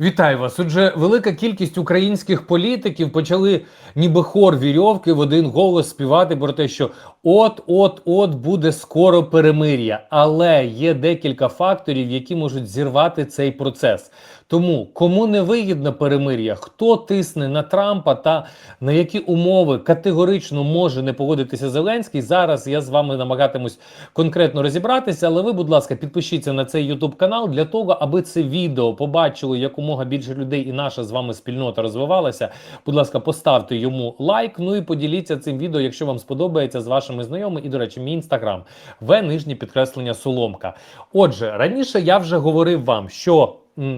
Вітаю вас. Отже, велика кількість українських політиків почали ніби хор вірьовки в один голос співати про те, що от-от-от буде скоро перемир'я. Але є декілька факторів, які можуть зірвати цей процес. Тому кому не вигідно перемир'я, хто тисне на Трампа та на які умови категорично може не погодитися Зеленський. Зараз я з вами намагатимусь конкретно розібратися. Але ви, будь ласка, підпишіться на цей YouTube канал для того, аби це відео побачило якомога більше людей, і наша з вами спільнота розвивалася. Будь ласка, поставте йому лайк. Ну і поділіться цим відео, якщо вам сподобається з вашими знайомими. І, до речі, мій інстаграм в нижнє підкреслення Соломка. Отже, раніше я вже говорив вам, що.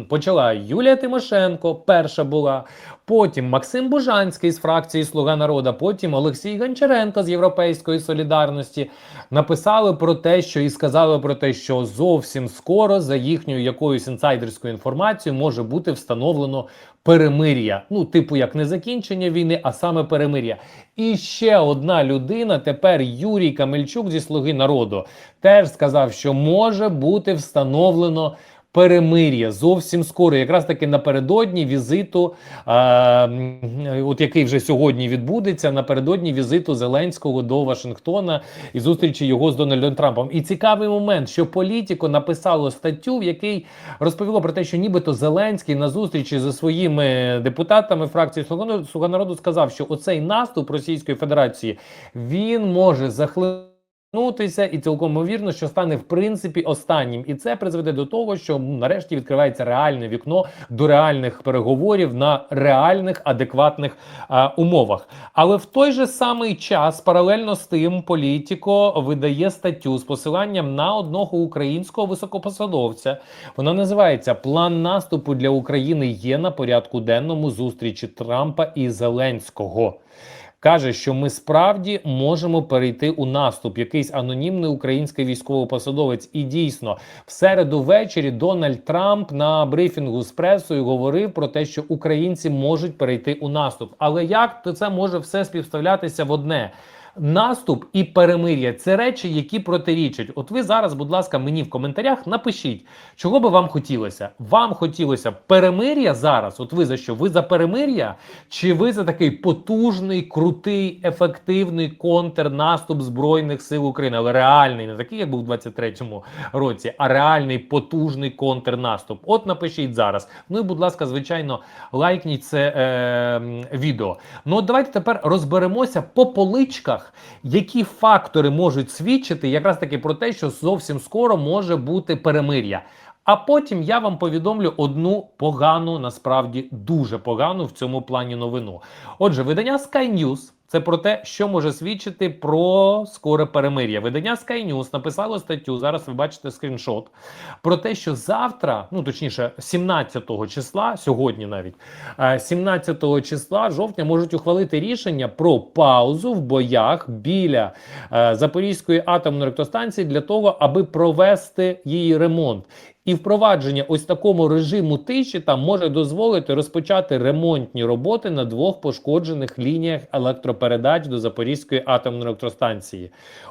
Почала Юлія Тимошенко, перша була, потім Максим Бужанський з фракції Слуга народу, потім Олексій Гончаренко з Європейської солідарності написали про те, що і сказали про те, що зовсім скоро за їхньою якоюсь інсайдерською інформацією може бути встановлено перемир'я. Ну, типу, як не закінчення війни, а саме перемир'я. І ще одна людина, тепер Юрій Камельчук зі Слуги народу, теж сказав, що може бути встановлено. Перемир'я зовсім скоро, якраз таки напередодні візиту, е, от який вже сьогодні відбудеться, напередодні візиту Зеленського до Вашингтона і зустрічі його з Дональдом Трампом. І цікавий момент, що Політіко написало статтю, в якій розповіло про те, що нібито Зеленський на зустрічі зі своїми депутатами фракції «Слуга «Слуга народу» сказав, що оцей наступ Російської Федерації він може захлинути Нутися і цілком ймовірно, що стане в принципі останнім, і це призведе до того, що нарешті відкривається реальне вікно до реальних переговорів на реальних адекватних а, умовах. Але в той же самий час, паралельно з тим, політіко видає статтю з посиланням на одного українського високопосадовця. Вона називається План наступу для України є на порядку денному зустрічі Трампа і Зеленського. Каже, що ми справді можемо перейти у наступ. Якийсь анонімний український військовопосадовець. І дійсно, в середу ввечері Дональд Трамп на брифінгу з пресою говорив про те, що українці можуть перейти у наступ. Але як то це може все співставлятися в одне? Наступ і перемир'я це речі, які протирічать. От ви зараз, будь ласка, мені в коментарях напишіть, чого би вам хотілося. Вам хотілося перемир'я зараз? От ви за що? Ви за перемир'я? Чи ви за такий потужний, крутий, ефективний контрнаступ Збройних сил України? Але реальний, не такий, як був у 23-му році, а реальний потужний контрнаступ. От напишіть зараз. Ну і, будь ласка, звичайно, лайкніть це е, відео. Ну, от давайте тепер розберемося по поличках, які фактори можуть свідчити якраз таки про те, що зовсім скоро може бути перемир'я. А потім я вам повідомлю одну погану, насправді дуже погану в цьому плані новину. Отже, видання Sky News це про те, що може свідчити про скоре перемир'я. Видання Sky News написало статтю. Зараз ви бачите скріншот про те, що завтра, ну точніше, 17 числа, сьогодні навіть е, 17 числа жовтня можуть ухвалити рішення про паузу в боях біля е, Запорізької атомної електростанції для того, аби провести її ремонт. І впровадження ось такому режиму тиші там може дозволити розпочати ремонтні роботи на двох пошкоджених лініях електропередач до Запорізької атомної електростанції: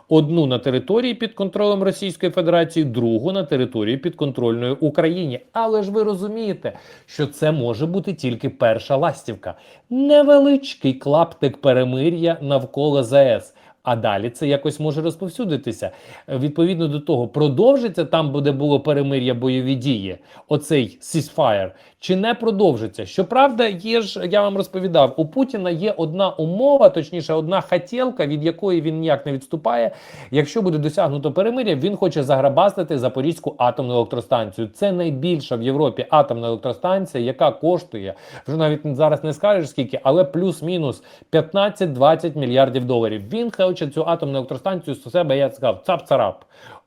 одну на території під контролем Російської Федерації, другу на території підконтрольної Україні. Але ж ви розумієте, що це може бути тільки перша ластівка, невеличкий клаптик перемир'я навколо ЗАЕС. А далі це якось може розповсюдитися. Е, Відповідно до того, продовжиться там, де було перемир'я бойові дії, оцей ceasefire, чи не продовжиться. Щоправда, є ж, я вам розповідав, у Путіна є одна умова, точніше, одна хотілка, від якої він ніяк не відступає. Якщо буде досягнуто перемир'я, він хоче заграбастити Запорізьку атомну електростанцію. Це найбільша в Європі атомна електростанція, яка коштує вже навіть зараз не скажеш скільки, але плюс-мінус 15-20 мільярдів доларів. Він хоче цю атомну електростанцію з себе, я сказав, цап-царап.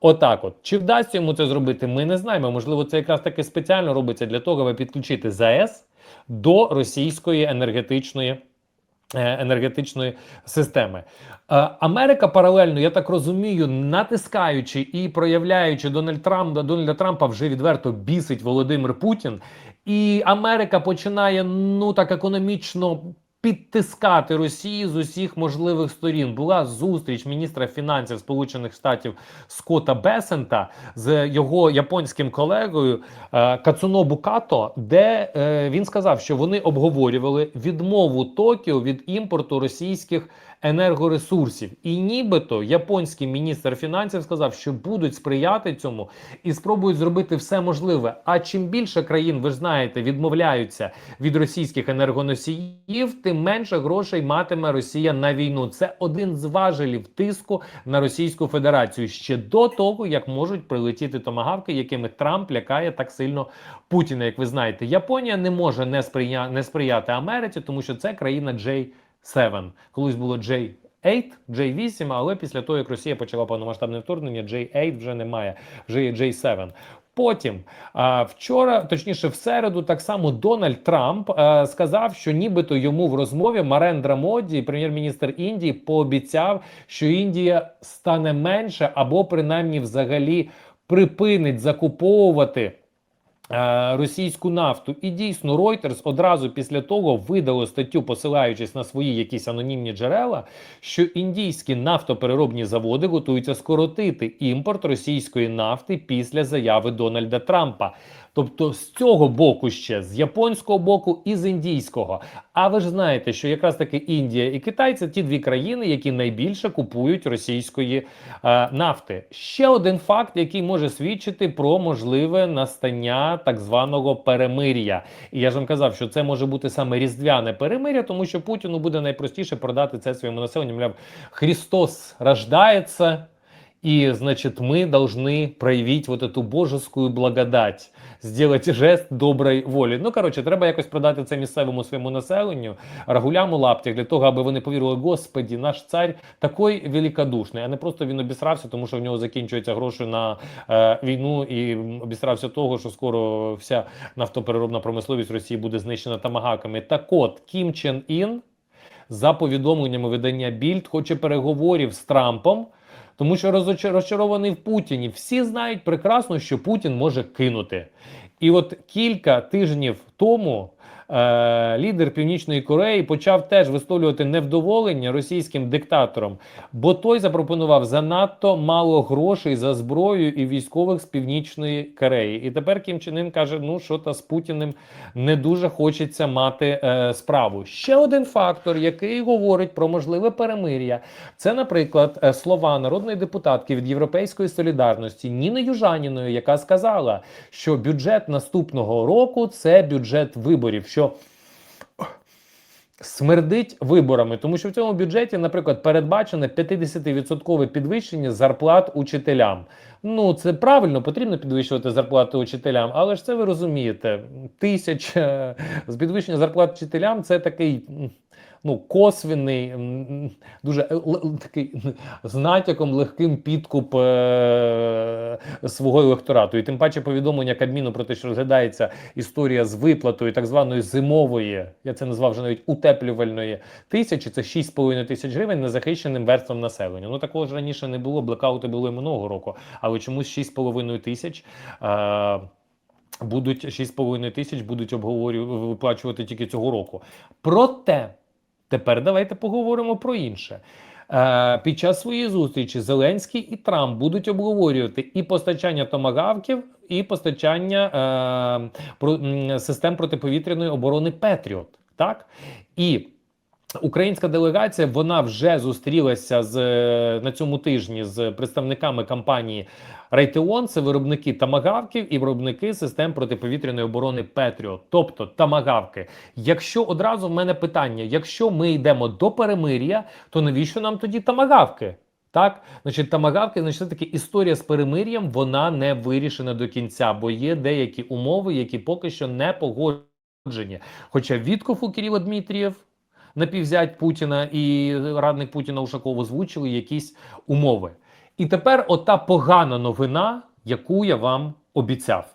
Отак, от чи вдасться йому це зробити, ми не знаємо. Можливо, це якраз таки спеціально робиться для того, аби підключити ЗАЕС до російської енергетичної. е, Енергетичної системи Е, Америка паралельно, я так розумію, натискаючи і проявляючи Дональд Трамп Дональда Трампа вже відверто бісить Володимир Путін, і Америка починає ну так економічно підтискати Росію з усіх можливих сторін. Була зустріч міністра фінансів Сполучених Штатів Скотта Бесента з його японським колегою е, Кацунобу Като, де е, він сказав, що вони обговорювали відмову Токіо від імпорту російських енергоресурсів. І нібито японський міністр фінансів сказав, що будуть сприяти цьому і спробують зробити все можливе. А чим більше країн, ви ж знаєте, відмовляються від російських енергоносіїв, тим менше грошей матиме Росія на війну. Це один з важелів тиску на Російську Федерацію ще до того, як можуть прилетіти томагавки, якими Трамп лякає так сильно Путіна. Як ви знаєте, Японія не може не сприя... не сприяти Америці, тому що це країна J7. Колись було J8, J8, але після того, як Росія почала повномасштабне вторгнення, J8 вже немає, вже є J7. Потім вчора, точніше, в середу, так само Дональд Трамп сказав, що нібито йому в розмові Марендра Моді, прем'єр-міністр Індії, пообіцяв, що Індія стане менше або принаймні взагалі припинить закуповувати. Е, Російську нафту і дійсно Reuters одразу після того видало статтю, посилаючись на свої якісь анонімні джерела, що індійські нафтопереробні заводи готуються скоротити імпорт російської нафти після заяви Дональда Трампа. Тобто з цього боку ще з японського боку і з індійського. А ви ж знаєте, що якраз таки Індія і Китай це ті дві країни, які найбільше купують російської е, нафти. Ще один факт, який може свідчити про можливе настання так званого перемир'я. І я ж вам казав, що це може бути саме різдвяне перемир'я, тому що Путіну буде найпростіше продати це своєму населенню. Мовляв, Христос рождається. И, значит, мы должны проявить вот эту божескую благодать, сделать жест доброї волі. Ну, коротше, треба якось продати це місцевому своєму населенню, рагулям у лаптях, для того, аби вони повірили, Господі, наш цар такий великодушний, а не просто він обісрався, тому що в нього закінчуються гроші на е, війну, і обісрався того, що скоро вся нафтопереробна промисловість Росії буде знищена тамагаками. Так от, Кім Чен Ін, за повідомленнями видання Більд, хоче переговорів з Трампом. Тому що розчарований в Путіні. Всі знають прекрасно, що Путін може кинути. І от кілька тижнів тому е, лідер Північної Кореї почав теж висловлювати невдоволення російським диктатором, бо той запропонував занадто мало грошей за зброю і військових з Північної Кореї. І тепер Кім Чен Ін каже: ну що та з Путіним не дуже хочеться мати е, справу. Ще один фактор, який говорить про можливе перемир'я, це, наприклад, е, слова народної депутатки від Європейської солідарності Ніни Южаніної, яка сказала, що бюджет наступного року це бюджет виборів. Що Смердить виборами, тому що в цьому бюджеті, наприклад, передбачене 50% підвищення зарплат учителям. Ну це правильно, потрібно підвищувати зарплати учителям, але ж це ви розумієте. Тисяч е, з підвищення зарплат вчителям це такий. Ну, косвіний, дуже е, такий з натяком легким підкуп е- свого електорату. І тим паче повідомлення Кабміну про те, що розглядається історія з виплатою так званої зимової, я це назвав вже навіть утеплювальної тисячі, це 6,5 тисяч гривень незахищеним верствам населення. Ну такого ж раніше не було, блекаути були минулого року, але чомусь 6,5 тисяч. Е- Будуть 6,5 тисяч будуть обговорю виплачувати тільки цього року. Проте тепер давайте поговоримо про інше. Е, під час своєї зустрічі Зеленський і Трамп будуть обговорювати і постачання томагавків, і постачання е, про, систем протиповітряної оборони Петріот. Так і Українська делегація вона вже зустрілася з е, на цьому тижні з представниками компанії Райтеон. Це виробники тамагавків і виробники систем протиповітряної оборони Петріот, тобто тамагавки. Якщо одразу в мене питання: якщо ми йдемо до перемир'я, то навіщо нам тоді тамагавки? Так, значить, тамагавки, значить, таки історія з перемир'ям вона не вирішена до кінця, бо є деякі умови, які поки що не погоджені. Хоча Вітков у Кирило Дмитрієв, напівзять Путіна і радник Путіна Ушаков озвучили якісь умови. І тепер ота погана новина, яку я вам обіцяв.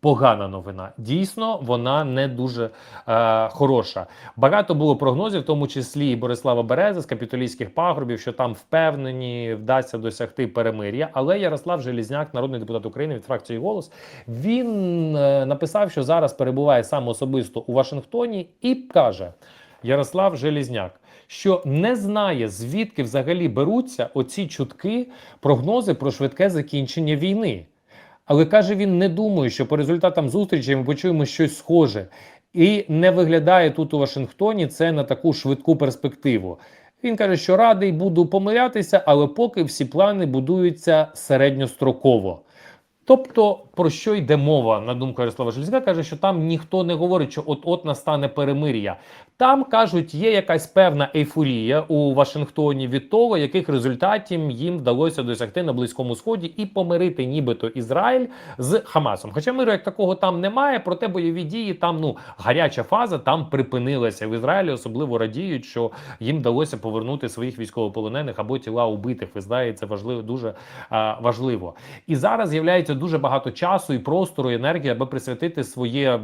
Погана новина. Дійсно, вона не дуже е, хороша. Багато було прогнозів, в тому числі і Борислава Берези з капітолійських пагорбів, що там впевнені вдасться досягти перемир'я. Але Ярослав Желізняк, народний депутат України від фракції Голос, він е, написав, що зараз перебуває сам особисто у Вашингтоні і каже: Ярослав Желізняк, що не знає, звідки взагалі беруться оці чутки, прогнози про швидке закінчення війни. Але каже, він не думає, що по результатам зустрічі ми почуємо щось схоже. І не виглядає тут у Вашингтоні це на таку швидку перспективу. Він каже, що радий буду помилятися, але поки всі плани будуються середньостроково. Тобто, про що йде мова, на думку Ярослава Железняка, каже, що там ніхто не говорить, що от-от настане перемир'я. Там кажуть, є якась певна ейфорія у Вашингтоні від того, яких результатів їм вдалося досягти на Близькому Сході і помирити нібито Ізраїль з Хамасом. Хоча миру як такого там немає, проте бойові дії там ну гаряча фаза там припинилася в Ізраїлі. Особливо радіють, що їм вдалося повернути своїх військовополонених або тіла убитих в Ізраїлі. Це важливо, дуже а, важливо. І зараз з'являється дуже багато часу і простору, і енергії, аби присвятити своє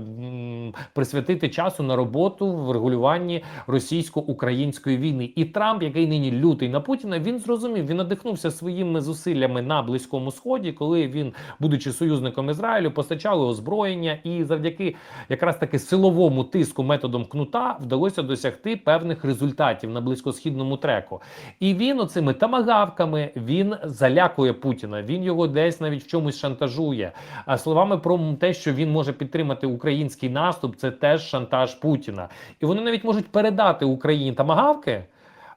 присвятити часу на роботу в регулюванні російсько-української війни. І Трамп, який нині лютий на Путіна, він зрозумів, він надихнувся своїми зусиллями на близькому сході, коли він, будучи союзником Ізраїлю, постачали озброєння, і завдяки якраз таки силовому тиску методом кнута вдалося досягти певних результатів на близькосхідному треку. І він оцими тамагавками він залякує Путіна. Він його десь навіть в чомусь шантажує. Словами про те, що він може підтримати український наступ, це теж шантаж Путіна. І вони навіть можуть передати Україні тамагавки.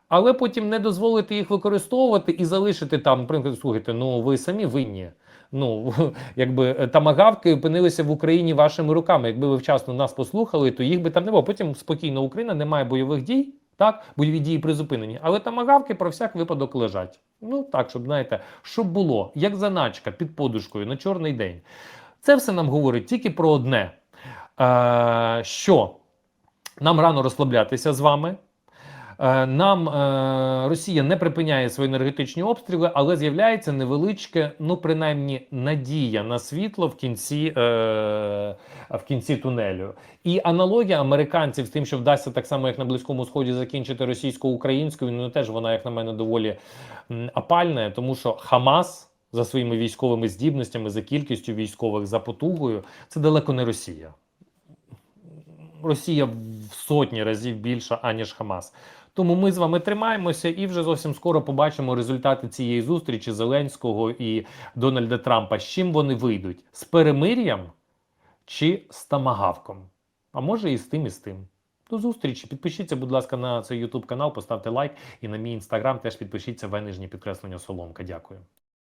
Але потім не дозволити їх використовувати і залишити там, наприклад, слухайте, ну ви самі винні. Ну, якби е, тамагавки опинилися в Україні вашими руками. Якби ви вчасно нас послухали, то їх би там не було. Потім спокійно Україна немає бойових дій, так, бойові дії призупинені. Але тамагавки про всяк випадок лежать. Ну так, щоб знаєте, щоб було як заначка під подушкою на чорний день. Це все нам говорить тільки про одне: е, що нам рано розслаблятися з вами. Е, Нам е, Росія не припиняє свої енергетичні обстріли, але з'являється невеличке, ну принаймні, надія на світло в кінці, е, в кінці тунелю. І аналогія американців з тим, що вдасться так само, як на Близькому Сході, закінчити російсько-українську війну, ну, теж вона, як на мене, доволі апальна, тому що Хамас за своїми військовими здібностями, за кількістю військових, за потугою, це далеко не Росія. Росія сотні разів більша, аніж Хамас. Тому ми з вами тримаємося і вже зовсім скоро побачимо результати цієї зустрічі Зеленського і Дональда Трампа. З чим вони вийдуть? З перемир'ям чи з тамагавком? А може і з тим, і з тим. До зустрічі. Підпишіться, будь ласка, на цей YouTube канал, поставте лайк і на мій інстаграм теж підпишіться в нижнє підкреслення Соломка. Дякую.